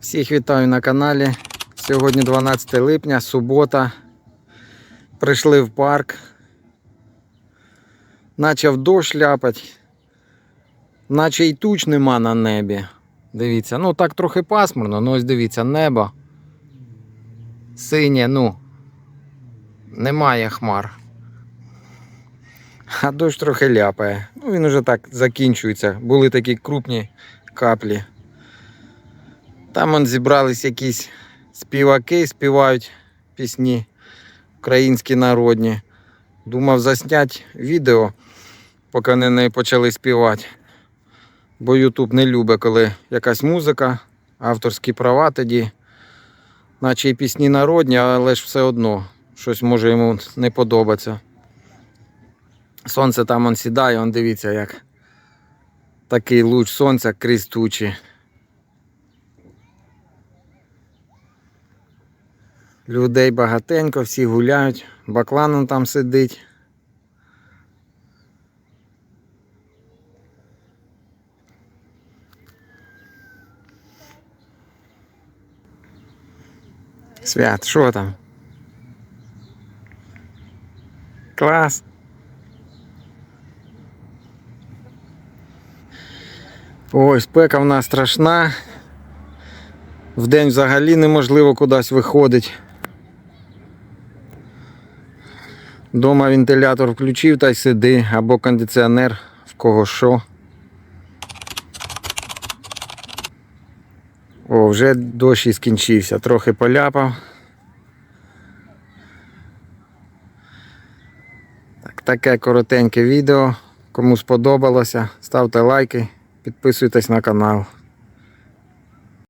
Всіх вітаю на каналі. Сьогодні 12 липня, субота. Прийшли в парк. Начав дощ ляпать. Наче й туч нема на небі. Дивіться, ну так трохи пасмурно, ну ось дивіться, небо. Синє, ну. Немає хмар. А дощ трохи ляпає. Ну він уже так закінчується. Були такі крупні каплі. Там он зібрались якісь співаки, співають пісні українські народні. Думав засняти відео, поки вони не почали співати. Бо Ютуб не любить, коли якась музика, авторські права тоді, наче і пісні народні, але ж все одно щось може йому не подобатися. Сонце там он сідає, он дивіться, як такий луч сонця крізь тучі. Людей багатенько, всі гуляють, бакланом там сидить. Свят, що там? Клас. Ой, спека в нас страшна. Вдень взагалі неможливо кудись виходить. Дома вентилятор включив та й сиди, або кондиціонер, в кого що. О, вже дощ і скінчився, трохи поляпав. Так, таке коротеньке відео. Кому сподобалося, ставте лайки, підписуйтесь на канал.